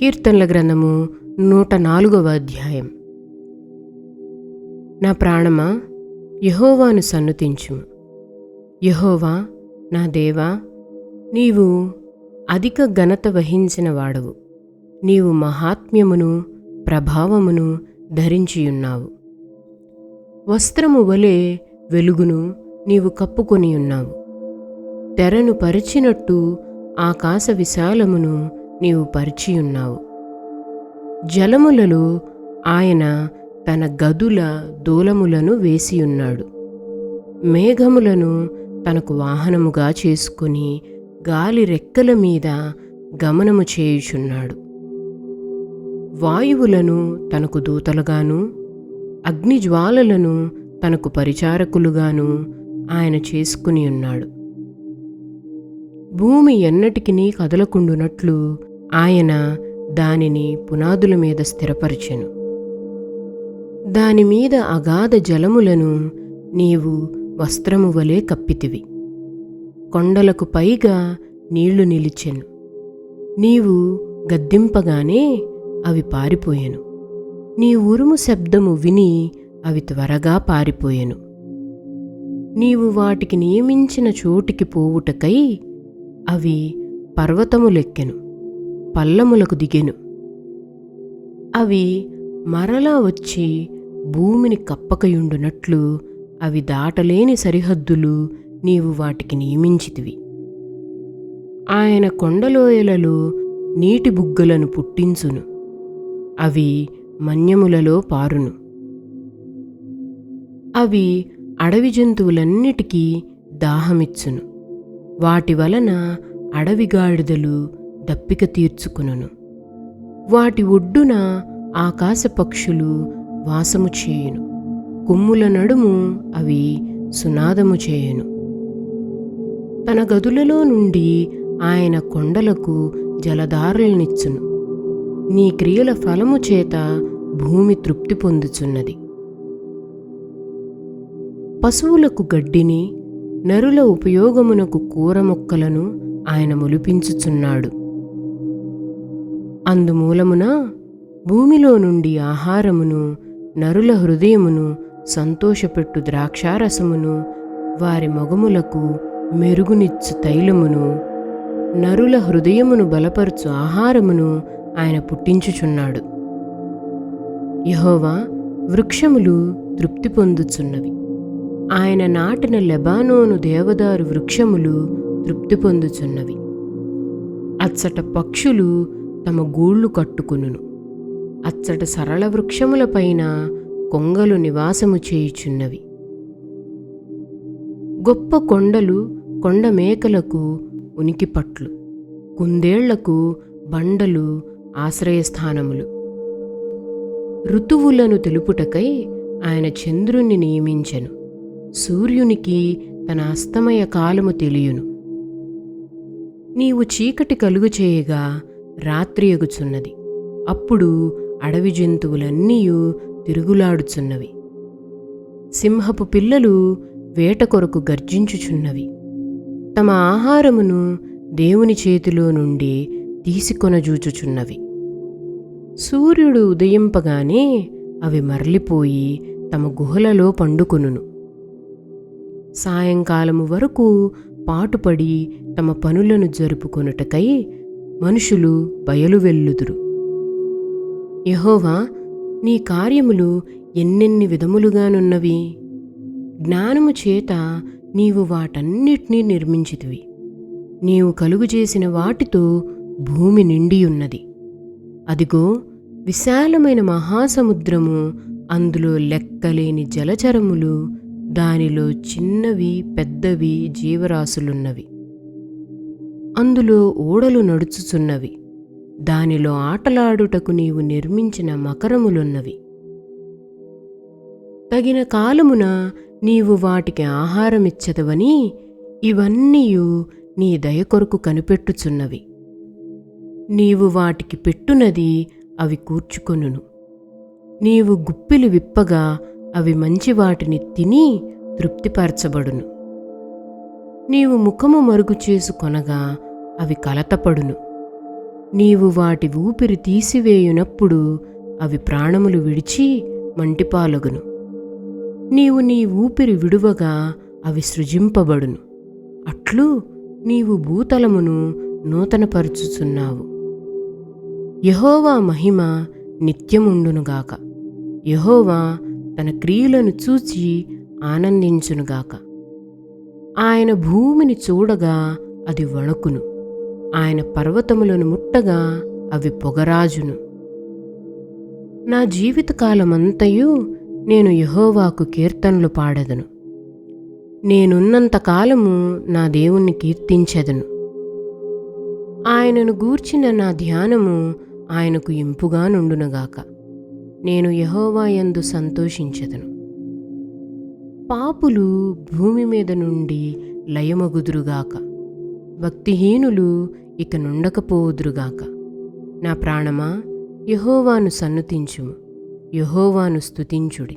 కీర్తనల గ్రంథము నూట నాలుగవ అధ్యాయం. నా ప్రాణమా యహోవాను సన్నుతించుము. యహోవా నా దేవా నీవు అధిక ఘనత వహించిన వాడవు. నీవు మహాత్మ్యమును ప్రభావమును ధరించియున్నావు. వస్త్రము వలె వెలుగును నీవు కప్పుకొని ఉన్నావు తెరను పరిచినట్టు ఆకాశ విశాలమును నీవు పరిచియున్నావు జలములలో ఆయన తన గదుల దూలములను వేసియున్నాడు మేఘములను తనకు వాహనముగా చేసుకుని గాలి రెక్కల మీద గమనము చేయుచున్నాడు. వాయువులను తనకు దూతలుగాను అగ్నిజ్వాలలను తనకు పరిచారకులుగాను ఆయన చేసుకుని ఉన్నాడు. భూమి ఎన్నటికినీ కదలకుండునట్లు ఆయన దానిని పునాదుల మీద స్థిరపరిచెను. దానిమీద అగాధ జలములను నీవు వస్త్రము వలె కప్పితివి. కొండలకు పైగా నీళ్ళు నిలిచెను. నీవు గద్దింపగానే అవి పారిపోయెను. నీ ఉరుము శబ్దము విని అవి త్వరగా పారిపోయెను. నీవు వాటికి నియమించిన చోటికి పోవుటకై అవి పర్వతములెక్కెను పల్లములకు దిగెను. అవి మరలా వచ్చి భూమిని కప్పకయుండునట్లు అవి దాటలేని సరిహద్దులు నీవు వాటికి నియమించితివి. ఆయన కొండలోయలలో నీటి బుగ్గలను పుట్టించును అవి మన్యములలో పారును. అవి అడవి జంతువులన్నిటికీ దాహమిచ్చును. వాటి వలన అడవి గాడిదలు దప్పిక తీర్చుకును వాటి ఒడ్డున ఆకాశ పక్షులు వాసము చేయును. కొమ్ముల నడుము అవి సునాదము చేయును. తన గదులలో నుండి ఆయన కొండలకు జలధారలనిచ్చును. నీ క్రియల ఫలము చేత భూమి తృప్తి పొందుచున్నది. పశువులకు గడ్డిని నరుల ఉపయోగమునకు కూర మొక్కలను ఆయన ములిపించుచున్నాడు. అందుమూలమున భూమిలో నుండి ఆహారమును నరుల హృదయమును సంతోషపెట్టు ద్రాక్షారసమును వారి మొగములకు మెరుగునిచ్చు తైలమును నరుల హృదయమును బలపరుచు ఆహారమును ఆయన పుట్టించుచున్నాడు. యహోవా వృక్షములు తృప్తి పొందుచున్నవి. ఆయన నాటిన లెబానోను దేవదారు వృక్షములు తృప్తి పొందుచున్నవి. అచ్చట పక్షులు తమ గూళ్ళు కట్టుకును అచ్చట సరళ వృక్షములపైన కొంగలు నివాసము చేయుచున్నవి. గొప్ప కొండలు కొండ మేకలకు ఉనికిపట్లు. కుందేళ్ళకు బండలు ఆశ్రయస్థానములు. ఋతువులను తెలుపుటకై ఆయన చంద్రుణ్ణి నియమించెను. సూర్యునికి తన అస్తమయ కాలము తెలియును. నీవు చీకటి కలుగు చేయగా రాత్రి ఎగుచున్నది. అప్పుడు అడవి జంతువులన్నీయు తిరుగులాడుచున్నవి. సింహపు పిల్లలు వేట కొరకు గర్జించుచున్నవి. తమ ఆహారమును దేవుని చేతిలో నుండి తీసుకొనజూచుచున్నవి. సూర్యుడు ఉదయింపగానే అవి మరలిపోయి తమ గుహలలో పండుకొనును. సాయంకాలము వరకు పాటుపడి తమ పనులను జరుపుకొనుటకై మనుషులు బయలు బయలువెల్లుదురు యహోవా నీ కార్యములు ఎన్నెన్ని విధములుగానున్నవి? జ్ఞానము చేత నీవు వాటన్నిటినీ నిర్మించితివి. నీవు కలుగు చేసిన వాటితో భూమి నిండియున్నది. అదిగో విశాలమైన మహాసముద్రము అందులో లెక్కలేని జలచరములు దానిలో చిన్నవి పెద్దవి జీవరాశులున్నవి. అందులో ఓడలు నడుచుచున్నవి. దానిలో ఆటలాడుటకు నీవు నిర్మించిన మకరములున్నవి. తగిన కాలమున నీవు వాటికి ఆహారమిచ్చదవని ఇవన్నీయు నీ దయ కొరకు కనిపెట్టుచున్నవి. నీవు వాటికి పెట్టునది అవి కూర్చుకొనును. నీవు గుప్పిలు విప్పగా అవి మంచి వాటిని తిని తృప్తిపరచబడును. నీవు ముఖము మరుగు చేసుకొనగా అవి కలతపడును. నీవు వాటి ఊపిరి తీసివేయునప్పుడు అవి ప్రాణములు విడిచి మంటిపాలగును. నీవు నీ ఊపిరి విడువగా అవి సృజింపబడును. అట్లు నీవు భూతలమును నూతనపరుచుచున్నావు. యహోవా మహిమ నిత్యముండునుగాక. యహోవా తన క్రియలను చూచి ఆనందించునుగాక. ఆయన భూమిని చూడగా అది వణుకును. ఆయన పర్వతములను ముట్టగా అవి పొగరాజును. నా జీవితకాలమంతయు నేను యహోవాకు కీర్తనలు పాడెదను. నేనున్నంతకాలము నా దేవుణ్ణి కీర్తించెదను. ఆయనను గూర్చిన నా ధ్యానము ఆయనకు ఇంపుగా గాక నేను యహోవాయందు యందు సంతోషించెదను. పాపులు భూమి మీద నుండి లయమగుదురుగాక. భక్తిహీనులు ఇక నుండకపోదురుగాక. నా ప్రాణమా? యహోవాను సన్నుతించుము. యహోవాను స్తుతించుడి.